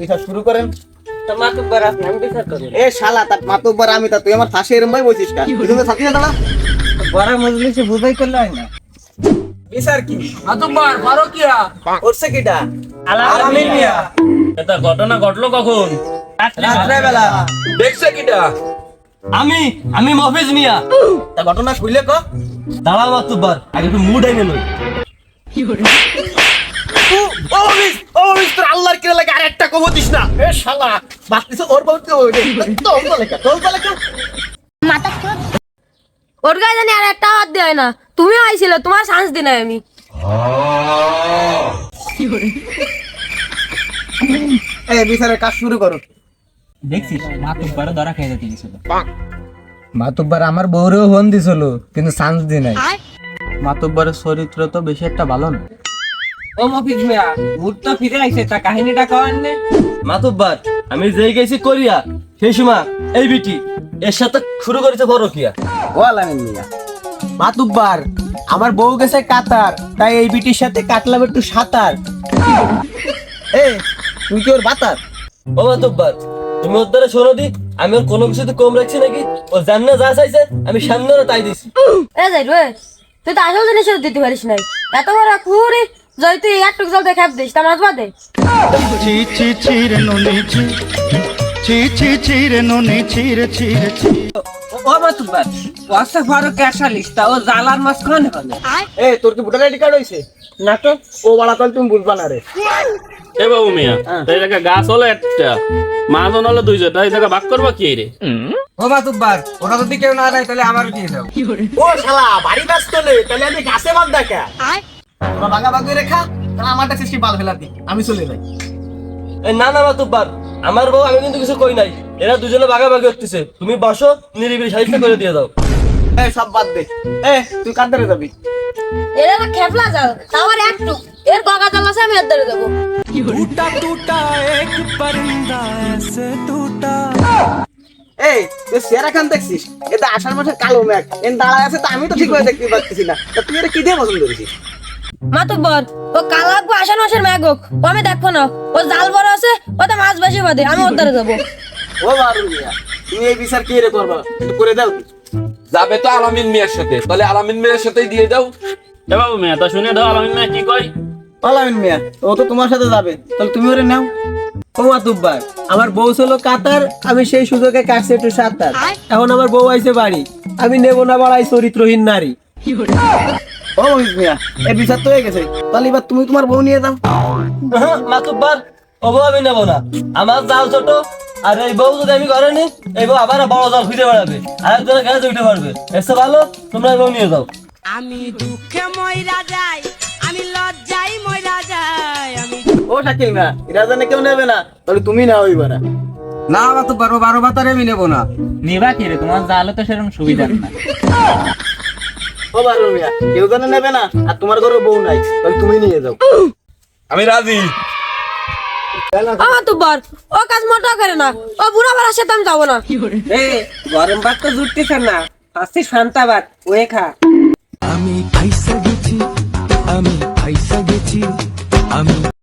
বিচার শুরু করেন। তো আমি বিচার এ শালা তার মাতব্বর আমি তা তুই আমার ফাঁসি এরম ভাই বলছিস কা তুই না দাঁড়া বড় মজলিসে বুঝাই করলে হয় না। বিচার কি? মাতুব্বার ফারুকিয়া করছে কিটা? আলামিন মিয়া। এটা ঘটনা ঘটলো কখন? রাত্রে দেখছে কিটা? আমি আমি মফিজ মিয়া। তা ঘটনা খুলে ক? দাঁড়া মাতুব্বার আগে একটু মুড আইনে তোর আল্লাহর কিরা লাগে আরেকটা কবো দিস না। এ শালা বাতিস ওর বলতে ওই তোর বলে কা তোর বলে কা ওর গায়ে জানি আর একটা হাত দেয় না। তুমিও আইছিল তোমার চান্স দি আমি। এ বিচারের কাজ শুরু করো। দেখছিস মাতুব্বারও ধরা খেয়ে যেতে গেছিল মাতুব্বার আমার বউরেও ফোন দিছিল কিন্তু চান্স দি নাই। মাতুব্বারের চরিত্র তো বেশি একটা ভালো না। ও মফিজ মিয়া মুড তো ফিরে আইছে তা কাহিনীটা কওয়ার নে। মাতুব্বার আমি যেই গেছি কোরিয়া সেই সময় এই বিটি এর সাথে শুরু করেছে বড় কিয়া ও আলামিন মিয়া। মাতুব্বার আমার বউ গেছে কাতার তাই এই বিটির সাথে কাটলাম একটু সাঁতার। এ তুই কি ওর বাতার? ও মাতুব্বার তুমি ওর দ্বারা শোনো দি আমি ওর কোনো কিছুতে কম রাখছি নাকি? ও জান্না যা চাইছে আমি সামনে তাই দিছি। এ যাই রে। তুই তো আসল জিনিস দিতে পারিস নাই। এত বড় কুড়ি যদি তুই একটু জল দেখে দিস তা মাছ বাদে। ছি ছি ছিরে নুনি ছি। ছি ছি নুনি ছি রে ছি ও মাতুব্বার ওয়াসা ফারুক ক্যাশালিস তা ও জালার মাছ খান এ তোর কি ভোটার আইডি কার্ড হইছে? না তো ও বাড়া তুমি বুঝবা না রে। এ বাবু মিয়া এই জায়গা গাছ হলো একটা। মাজন হলো দুইজন এই জায়গা ভাগ করবা কি রে? ও মাতুব্বার ওটা যদি কেউ না দেয় তাহলে আমার দিয়ে দাও। ও শালা বাড়ি তাহলে আমি গাছে বাদ দেখা তোরা ভাগা ভাগ করে খা তাহলে আমারটা সৃষ্টি বাল আমি চলে যাই। এই না না মাতুব্বার আমার বউ আমি কিন্তু কিছু কই নাই। এরা দুজনে ভাগাভাগি হতেছে তুমি বসো নিরিবিলি সাহিত্য করে দিয়ে দাও। এ সব বাদ দে। এ তুই কাঁদতে যাবি? এর একটা খেপলা তাও একটু এর গগা আমি এর ধরে দেবো এই তুই সেরা খান দেখছিস? এটা আষাঢ় মাসের কালো ম্যাগ এন দাঁড়ায় আছে তা আমি তো ঠিকভাবে দেখতে পাচ্ছি না। তা তুই এটা কি দিয়ে পছন্দ করেছিস মাতুব্বর ও কালাকবো আসান মাসের ম্যাগক ও আমি দেখব না। ও জাল বড় আছে ও তো মাছ বেশি বাদে আমি ওর ধরে দেবো ও মিয়া তুমি এই বিচার কি রে করবা? করে দাও। যাবে তো আলামিন মিয়ার সাথে। তাহলে আলামিন মিয়ার সাথেই দিয়ে দাও। এ বাবু মিয়া তা শুনে দাও আলামিন মিয়া কি কয়। পালামিন মিয়া ও তো তোমার সাথে যাবে। তাহলে তুমি ওরে নাও। ও মাতুব্বার আমার বউ ছিল কাতার আমি সেই সুযোগে কাটছি একটু সাঁতার। এখন আমার বউ আইছে বাড়ি আমি নেব না বাড়াই চরিত্রহীন নারী। ও মিয়া এই বিচার তো হয়ে গেছে। তাহলে এবার তুমি তোমার বউ নিয়ে যাও। হ্যাঁ, মাতুব্বার ও বউ আমি নেব না। আমার জাল ছোট। আর এই বউ যদি আমি ঘরে নি এই বউ আবার বড় জাল খুঁজে বেড়াবে। আর একজনের কাছে উঠে পারবে এসে ভালো তোমরা এই বউ নিয়ে যাও। আমি দুঃখে ময়রা যাই আমি লজ্জাই ময়রা যাই আমি ও শাকিল এরা জানে কেউ নেবে না তাহলে তুমি নাও এবার না মাতুব্বার ও বারো বাতারে আমি নেব না। নিবা কি রে তোমার জালে তো সেরকম সুবিধা না ও বারুল মিয়া কেউ জানে নেবে না আর তোমার ঘরে বউ নাই তাহলে তুমি নিয়ে যাও। আমি রাজি। ও বর ও কাজ মোটা করে না ও বুড়া বাড়ার সাথে আমি যাব না। এ গরম ভাত তো জুটতেছে না আসছে শান্তা ভাত ওয়ে খা। আমি ফাইসা গেছি আমি ফাইসা গেছি আমি